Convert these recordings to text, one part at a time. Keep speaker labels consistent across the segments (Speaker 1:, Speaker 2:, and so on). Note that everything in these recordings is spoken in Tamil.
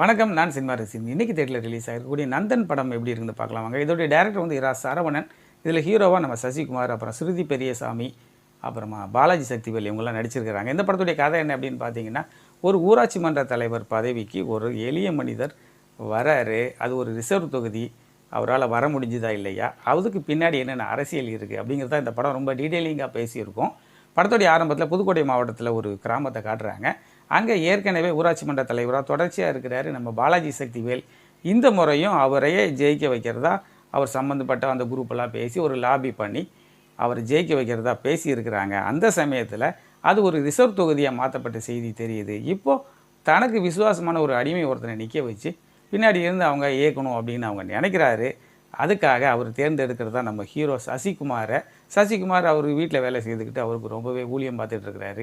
Speaker 1: வணக்கம் நான் சினிமா ரசின் இன்னைக்கு தேட்டில் ரிலீஸ் ஆகிருக்கக்கூடிய நந்தன் படம் எப்படி இருந்து பார்க்கலாம். வாங்க இதோடைய டேரக்டர் வந்து இரா சரவணன். இதில் ஹீரோவாக நம்ம சசிகுமார் அப்புறம் ஸ்ருதி பெரியசாமி அப்புறமா பாலாஜி சக்திவேல் இவங்கெல்லாம் நடிச்சிருக்கிறாங்க. இந்த படத்துடைய கதை என்ன அப்படின்னு பார்த்தீங்கன்னா ஒரு ஊராட்சி மன்ற தலைவர் பதவிக்கு ஒரு எளிய மனிதர் வராரு. அது ஒரு ரிசர்வ் தொகுதி. அவரால் வர முடிஞ்சுதா இல்லையா? அதுக்கு பின்னாடி என்னென்ன அரசியல் இருக்குது அப்படிங்கிறத இந்த படம் ரொம்ப டீட்டெயிலிங்காக பேசியிருக்கோம். படத்துடைய ஆரம்பத்தில் புதுக்கோட்டை மாவட்டத்தில் ஒரு கிராமத்தை காட்டுறாங்க. அங்கே ஏற்கனவே ஊராட்சி மன்ற தலைவராக தொடர்ச்சியாக இருக்கிறாரு நம்ம பாலாஜி சக்திவேல். இந்த முறையும் அவரையே ஜெயிக்க வைக்கிறதா அவர் சம்மந்தப்பட்ட அந்த குரூப்பெல்லாம் பேசி ஒரு லாபி பண்ணி அவர் ஜெயிக்க வைக்கிறதா பேசியிருக்கிறாங்க அந்த சமயத்தில் அது ஒரு ரிசர்வ் தொகுதியாக மாற்றப்பட்ட செய்தி தெரியுது. இப்போது தனக்கு விசுவாசமான ஒரு அடிமை ஒருத்தனை நிற்க வச்சு பின்னாடி இருந்து அவங்க இயக்கணும் அப்படின்னு அவங்க நினைக்கிறாரு. அதுக்காக அவர் தேர்ந்தெடுக்கிறது தான் நம்ம ஹீரோ சசிகுமாரை. சசிகுமார் அவர் வீட்டில் வேலை செய்துக்கிட்டு அவருக்கு ரொம்பவே ஊழியம் பார்த்துட்டு இருக்கிறாரு.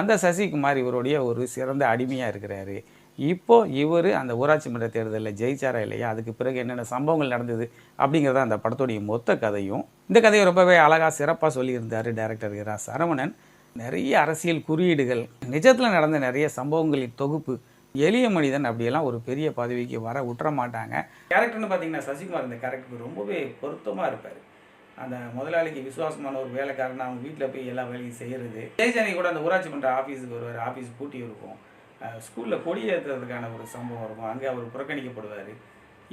Speaker 1: அந்த சசிகுமார் இவருடைய ஒரு சிறந்த அடிமையாக இருக்கிறாரு. இப்போது இவர் அந்த ஊராட்சி மன்ற தேர்தலில் ஜெயிச்சாரா இல்லையா? அதுக்கு பிறகு என்னென்ன சம்பவங்கள் நடந்தது அப்படிங்கிறத அந்த படத்துடைய மொத்த கதையும் இந்த கதையை ரொம்பவே அழகாக சிறப்பாக சொல்லியிருந்தார் டேரக்டர் இரா சரவணன். நிறைய அரசியல் குறியீடுகள் நிஜத்தில் நடந்த நிறைய சம்பவங்களின் தொகுப்பு எளிய மனிதன் அப்படியெல்லாம் ஒரு பெரிய பதவிக்கு வர விட்டுற மாட்டாங்க கேரக்டர்னு பார்த்தீங்கன்னா சசிகுமார் இந்த கேரக்டருக்கு ரொம்பவே பொருத்தமாக இருப்பார். அந்த முதலாளிக்கு விசுவாசமான ஒரு வேலைக்காரன் அவங்க வீட்டில் போய் எல்லா வேலையும் செய்கிறது ஜெயஜானி கூட அந்த ஊராட்சி மன்ற ஆஃபீஸுக்கு வருவார். ஆஃபீஸ் பூட்டி இருக்கும். ஸ்கூலில் கொடி ஏற்றுறதுக்கான ஒரு சம்பவம் இருக்கும். அங்கே அவர் புறக்கணிக்கப்படுவார்.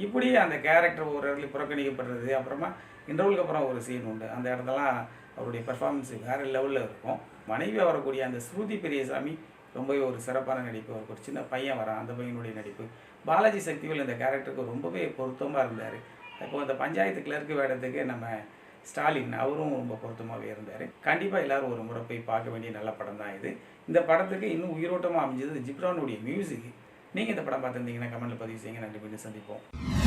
Speaker 1: இப்படியே அந்த கேரக்டர் ஒரு இடத்துல புறக்கணிக்கப்படுறது. அப்புறமா இன்டர்வலுக்கு அப்புறம் ஒரு சீன் உண்டு. அந்த இடத்தெல்லாம் அவருடைய பெர்ஃபார்மன்ஸ் வேறு லெவலில் இருக்கும். மனைவியாக வரக்கூடிய அந்த ஸ்ருதி பெரியசாமி ரொம்பவே ஒரு சிறப்பான நடிப்பு. அவருக்கு ஒரு சின்ன பையன் வரான். அந்த பையனுடைய நடிப்பு. பாலாஜி சக்திவேல் இந்த கேரக்டருக்கு ரொம்பவே பொருத்தமாக இருந்தார். இப்போ இந்த பஞ்சாயத்து கிளர்க்கு வேடத்துக்கு நம்ம ஸ்டாலின் அவரும் ரொம்ப பொருத்தமாகவே இருந்தார். கண்டிப்பாக எல்லாரும் ஒரு முறை போய் பார்க்க வேண்டிய நல்ல படம் தான் இது. இந்த படத்துக்கு இன்னும் உயிரோட்டமாக அமைஞ்சது ஜிப்ரானுடைய மியூசிக் நீங்கள் இந்த படம் பார்த்துருந்தீங்கன்னா கமெண்ட்டில் பதிவு செய்யுங்க. நன்றி மீண்டும் சந்திப்போம்.